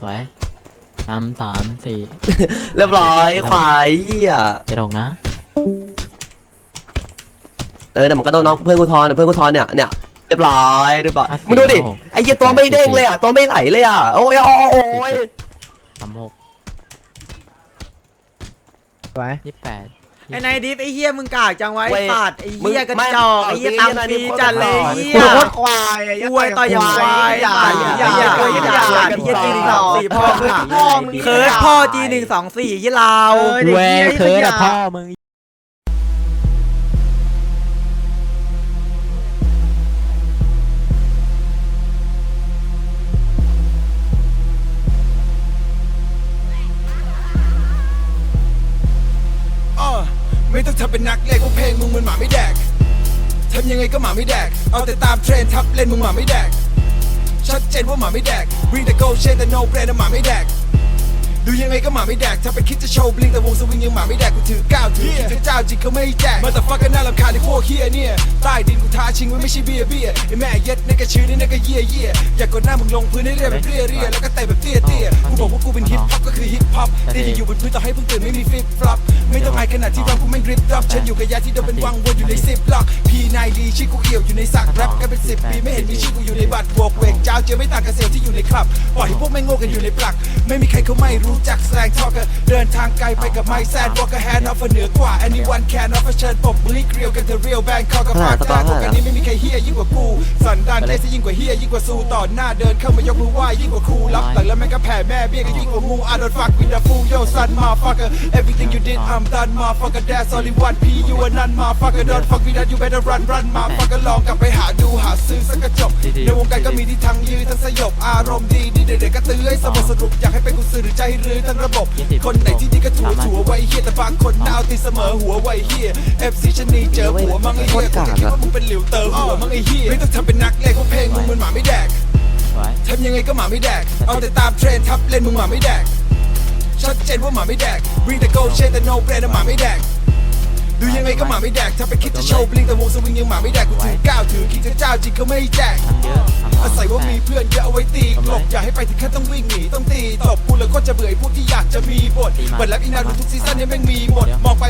สวยสามสามสี่เรียบร้อยควายเหี้ยเจ็ดหกนะเออแต่มันก็ต้องน้องเพื่อนกูทอนเพื่อนกูทอนเนี่ยเนี่ยเรียบร้อยเรียบร้อยมึงดูดิไอ้เหี้ยตัวไม่เด้งเลยอะตัวไม่ไหลเลยอะโอ้ยโอ้ยโอ้ยสามหกไว้ยี่สิบแปด ไอ้นายดิฟไอ้เฮียมึงกากจังไวะไอ้สัตว์ไอ้มึงเฮียกระไม่จอกไอ้เฮียตังค์ฟรีจัดเลยไอ้เฮียโคตรควายไอ้อวยต่อยอย่างควายอย่าไอ้อย่าเหี้ยอย่าไอ้อย่าเหี้ยอย่าไอ้เหี้ยจีนสองสี่พ่อมึงพ่อมึงเคิร์ดพ่อจีหนึ่งสองสี่ยี่ลาวเออเด็กแหวเหี้ยเคิร์ดขอะยะพ่อมึง ไม่ต้องทำเป็นนักเลงเพราะเพลงมึงมันหมาไม่แดกทำยังไงก็หมาไม่แดก เอาแต่ตามเทรนทับเล่นมึงหมาไม่แดก ชัดเจนว่าหมาไม่แดก วิ่งแต่ go chain แต่ no brand นหมาไม่แดก ดูยังไงก็หมาไม่แดกถ้าไปคิดจะโชว์บลิงแต่วงสวิงยังหมาไม่แดกกูถือก้าวถือคิดถึงเจ้าจริงเขาไม่แจกมาแต่ฟักกันน่ารำคาญในพวกเฮียเนี่ยใต้ดินกูท้าชิงไว้ไม่ใช่เบียร์เบียร์ไอ้แม่เย็ดในกระชื่อนี่ในกระเยี่ยเยี่ยอยากกดหน้ามึงลงพื้นให้เรียบแบบเรียเรียแล้วก็เตะแบบเตี้ยเตี้ยกูบอกว่ากูเป็นฮิปฮอปก็คือฮิปฮอปตีอยู่บนพื้นต่อให้เพิ่งตื่นไม่มีฟลิปฟลอปไม่ต้องอายขนาดที่เรากูไม่กริปดรอปฉันอยู่กับยาที่เดินเป็นวังวนอยู่ในซิปล็อกพีนายลีชื่อกูเอี่ยวอยู่ในสักแรปกันเป็นสิบปีไม่เห็นมีชื่อกูอยู่ในบัตรบวกเวก เจ้าเจอไม่ต่างกับเซลล์ที่อยู่ในคลับ ปล่อยให้พวกแม่งโง่กันอยู่ในปลัก ไม่มีใครเขาไม่รู้จักแสดงทอกกันเดินทางไกลไปกับไม้แซนวอลกแฮนด์ออฟเหนือกว่า anyone can offer เชิญปมบลิกเรียวกันเธอเรียวแบงคอกกับปากกลางพวกกันนี้ไม่มีใครเฮียยิ่งกว่ากูสันดานเทสยิ่งกว่าเฮียยิ่งกว่าซูต่อหน้าเดินเข้ามายกมือไหว้ยิ่งกว่าครูรับหลังแล้วแม่งก็แผ่แม่เบี้ยก็ยิ่งกว่างู I don't fuck with the fool yo son motherfucker everything you did I'm done motherfucker that's only one P you a none motherfucker don't fuck with that you better run run motherfucker ลองกลับไปหาดูหาซื้อสักกระจบในวงการก็มีที่ทั้งยื้อทั้งสยบอารมณ์ดีดีเด็กๆก็ตื้อให้สมบสรุปอยากให้เป็นกุศลหรือใจรื้อทั้งระบบ คนไหนที่ดีก็ถูถัวไว้เฮียแต่บางคนน่าเอาตีเสมอหัวไว้เฮีย FC ชะนีเจอหัวมั่งไอ้เฮียกูก็คิดว่ามึงเป็นหลิวเตอร์หัวมั่งไอ้เฮียไม่ต้องทำเป็นนักเลงเพราะเพลงมึงมันหมาไม่แดกสวยทำยังไงก็หมาไม่แดก เอาแต่ตามเทรนด์ทับเล่นมึงหมาไม่แดก ชัดเจนว่าหมาไม่แดก bring the gold chain แต่ no brand นะหมาไม่แดก ดูยังไงก็หมาไม่แดก ถ้าไปคิดจะโชว์บลิงแต่วงสวิงยังหมาไม่แดกกูถือก้าวถือคิดจะเจ้าจริงเขาไม่แจกทำเยอะสามสองอาศัยว่าแปมีดเพื่อนเยอะเอาไว้ตีกลบอย่าให้ไปถึงขั้นต้องวิ่งหนีต้องตีตบกูแล้วก็จะเบื่อไอ้พวกที่อยากจะมีบทเปิดแล้วอีนาดูทุกซีซั่นนี้แม่งมีหมดมองไป